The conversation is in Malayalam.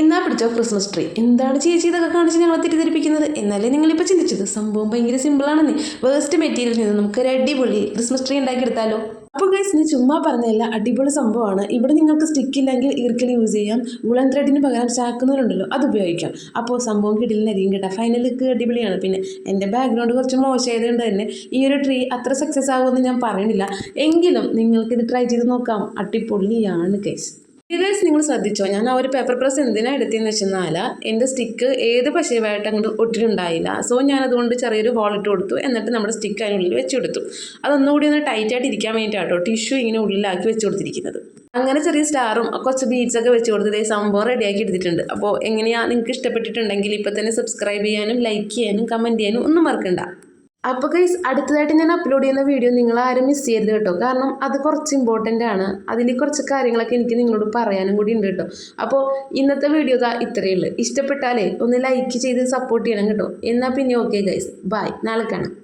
എന്നാ പിടിച്ചോ ക്രിസ്മസ് ട്രീ എന്താണ് ചേച്ചി ഇതൊക്കെ കാണിച്ച് ഞങ്ങളെ തെറ്റിദ്ധരിപ്പിക്കുന്നത്? എന്നാലേ നിങ്ങളിപ്പോൾ ചിന്തിച്ചത്. സംഭവം ഭയങ്കര സിമ്പിളാണെന്ന് വേസ്റ്റ് മെറ്റീരിയലിൽ നിന്ന് നമുക്ക് ഒരു അടിപൊളി ക്രിസ്മസ് ട്രീ ഉണ്ടാക്കിയെടുത്താലോ? അപ്പോൾ ഗൈസ് ഞാൻ ചുമ്മാ പറഞ്ഞതല്ല അടിപൊളി സംഭവമാണ്. ഇവിടെ നിങ്ങൾക്ക് സ്റ്റിക്ക് ഇല്ലെങ്കിൽ ഈർക്കൽ യൂസ് ചെയ്യാം. വുളൻ ത്രെഡിന് പകരം ചാക്കുന്നവരുണ്ടല്ലോ അത് ഉപയോഗിക്കാം. അപ്പോൾ സംഭവം കിടിലിനായിരിക്കും കേട്ടോ. ഫൈനൽ ലുക്ക് അടിപൊളിയാണ്. പിന്നെ എന്റെ ബാക്ക്ഗ്രൗണ്ട് കുറച്ച് മോശമായതുകൊണ്ട് തന്നെ ഈ ഒരു ട്രീ അത്ര സക്സസ് ആകുമെന്ന് ഞാൻ പറയുന്നില്ല എങ്കിലും നിങ്ങൾക്കിത് ട്രൈ ചെയ്ത് നോക്കാം. അടിപൊളിയാണ് ഗൈസ് ഗൈസ് നിങ്ങൾ ശ്രദ്ധിച്ചോ? ഞാൻ ആ ഒരു പേപ്പർ പ്രസ് എന്തിനാണ് എടുത്തതെന്ന് വെച്ചെന്നാൽ എന്റെ സ്റ്റിക്ക് ഏത് പശയുമായിട്ട് അങ്ങോട്ട് ഒട്ടിട്ടുണ്ടായില്ല. സോ ഞാൻ അതുകൊണ്ട് ചെറിയൊരു ഹോൾ ഇട്ട് കൊടുത്തു. എന്നിട്ട് നമ്മുടെ സ്റ്റിക്ക് അതിനുള്ളിൽ വെച്ച് കൊടുത്തു. അതൊന്നുകൂടി ഒന്ന് ടൈറ്റായിട്ട് ഇരിക്കാൻ വേണ്ടിയിട്ടാട്ടോ ടിഷ്യൂ ഇങ്ങനെ ഉള്ളിലാക്കി വെച്ച് കൊടുത്തിരിക്കുന്നത്. അങ്ങനെ ചെറിയ സ്റ്റാറും കുറച്ച് ബീറ്റ്സൊക്കെ വെച്ച് കൊടുത്ത് സംഭവം റെഡിയാക്കി എടുത്തിട്ടുണ്ട്. അപ്പോൾ എങ്ങനെയാണ് നിങ്ങൾക്ക് ഇഷ്ടപ്പെട്ടിട്ടുണ്ടെങ്കിൽ ഇപ്പോൾ തന്നെ സബ്സ്ക്രൈബ് ചെയ്യാനും ലൈക്ക് ചെയ്യാനും കമന്റ് ചെയ്യാനും ഒന്നും മറക്കണ്ട. അപ്പോൾ ഗൈസ് അടുത്തതായിട്ട് ഞാൻ അപ്ലോഡ് ചെയ്യുന്ന വീഡിയോ നിങ്ങൾ ആരും മിസ് ചെയ്യരുത് കേട്ടോ. കാരണം അത് കുറച്ച് ഇമ്പോർട്ടന്റ് ആണ്. അതിൽ കുറച്ച് കാര്യങ്ങളൊക്കെ എനിക്ക് നിങ്ങളോട് പറയാനും കൂടി ഉണ്ട് കേട്ടോ. അപ്പോൾ ഇന്നത്തെ വീഡിയോ ഇതാ ഇത്രയേ ഉള്ളൂ. ഇഷ്ടപ്പെട്ടാലേ ഒന്ന് ലൈക്ക് ചെയ്ത് സപ്പോർട്ട് ചെയ്യണം കേട്ടോ. എന്നാൽ പിന്നെ ഓക്കെ ഗൈസ് ബൈ നാളെ കാണാം.